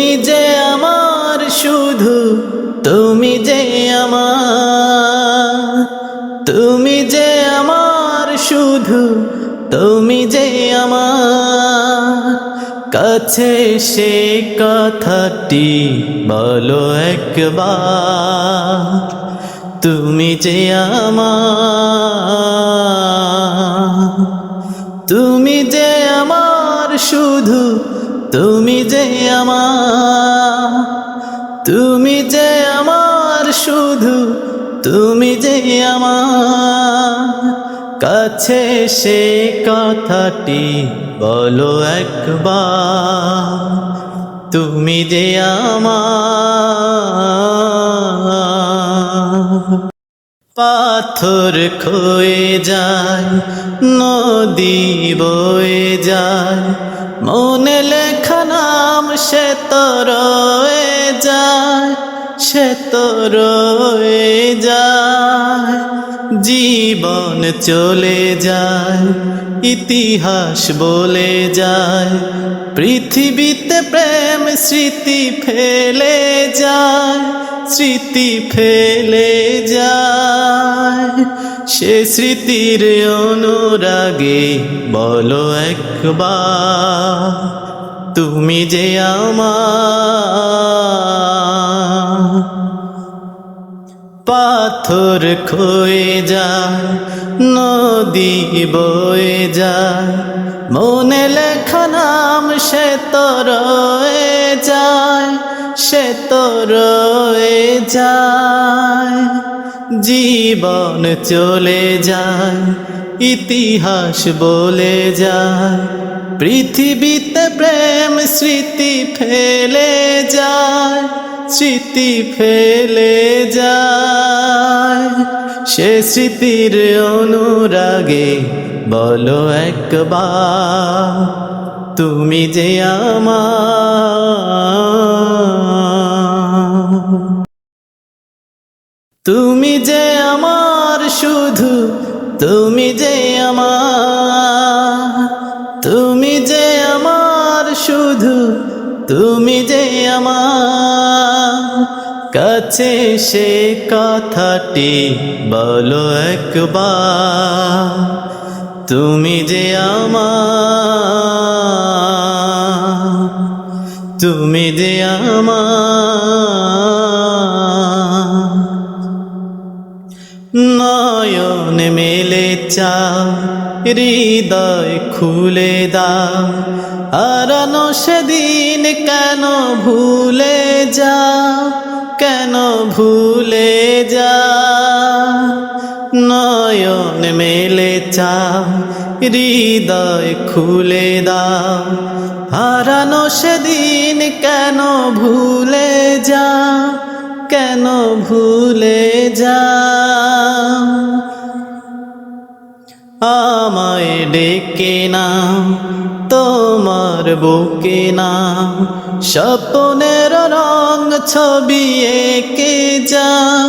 তুমি যে আমার শুধু, তুমি যে আমার, তুমি যে আমার শুধু, তুমি যে আমার। কাছে সে কথাটি বলো একবার, তুমি যে আমার, তুমি যে আমার শুধু তুমি যে আমার, তুমি যে আমার শুধু, তুমি যে আমার। কাছে সে কথাটি বলো একবার, তুমি যে আমার। পাথর ক্ষয়ে যায়, নদী বয়ে যায় মনে লেখা নাম সে তো রয়ে যায় সে তো রয়ে যায়। জীবন চলে যায় ইতিহাস বলে যায়, পৃথিবীতে প্রেম স্মৃতি ফেলে যায়, স্মৃতি ফেলে যায়। সে স্মৃতির অনুরাগে বলো একবার, তুমি যে আমার পাথর ক্ষয়ে যায় নদী বয়ে যায় মনে লেখা নাম, সে তো রয়ে যায়, সে তো রয়ে যায়। জীবন চলে যায়, ইতিহাস বলে যায়। পৃথিবীতে প্রেম স্মৃতি ফেলে যায়। স্মৃতি ফেলে যায়। সে স্মৃতির অনুরাগে বলো একবার, তুমি যে আমার। তুমি যে আমার শুধু, তুমি যে আমার। তুমি যে আমার শুধু, তুমি যে কাছে সে কথাটি বলো একবার। তুমি যে আমার, তুমি যে আমার। নয়ন মেলে চাও, হৃদয় খুলে দাও, হারানো সেদিন কেন ভুলে যাও? কেন ভুলে যা? নয়ন মেলে চা হৃদয় খুলে দাও। হারানো সেদিন কেন ভুলে যা? কেন ভুলে যা? আমায় ডেকে নাও তোমার বুকে নাও স্বপ্নের রং ছবি এঁকে যাও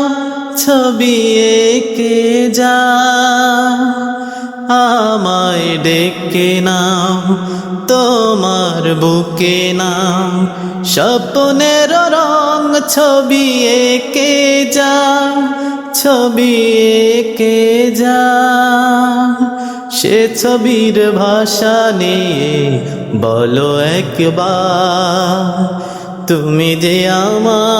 ছবি এঁকে যা। আমায় ডেকে নাও তোমার বুকে নাও স্বপ্নের রং ছবি এঁকে যা ছবি এঁকে যা, সে ছবির ভাষা নিয়ে বলো একবার, তুমি যে আমার।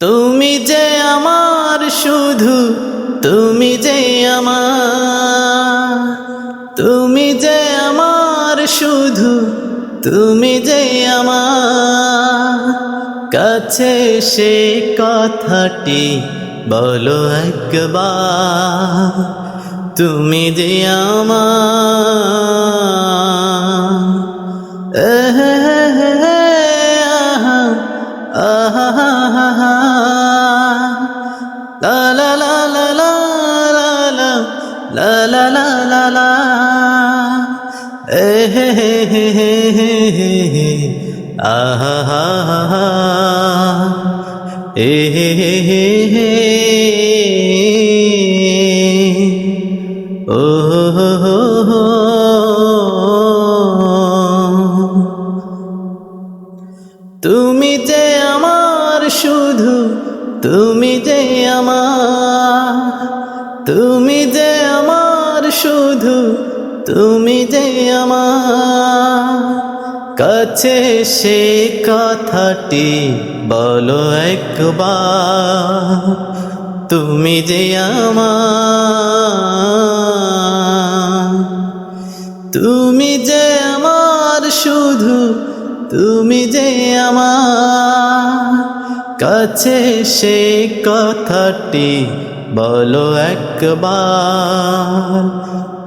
তুমি যে আমার শুধু, তুমি যে আমার। তুমি যে আমার শুধু, তুমি যে আমার। কাছে সে কথাটি বলো একবার তুমি যে আমার এহ, আহা, আহা, আহা হা হা এ হো তুমি যে আমার শুধু, তুমি যে আমার, তুমি যে আমার শুধু, তুমি যে আমার। কাছে সে কথাটি বলো একবার, তুমি যে আমার, তুমি যে আমার শুধু, তুমি যে আমার, কাছে সে কথাটি বলো একবার,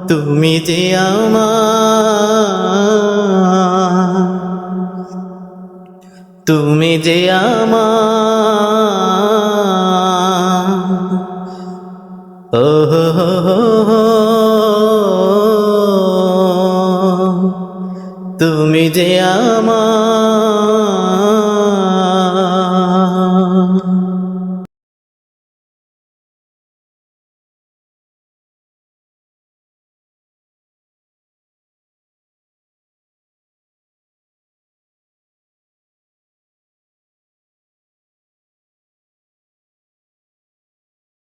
তুমি যে আমার। তুমি যে আমার ও। তুমি যে আমার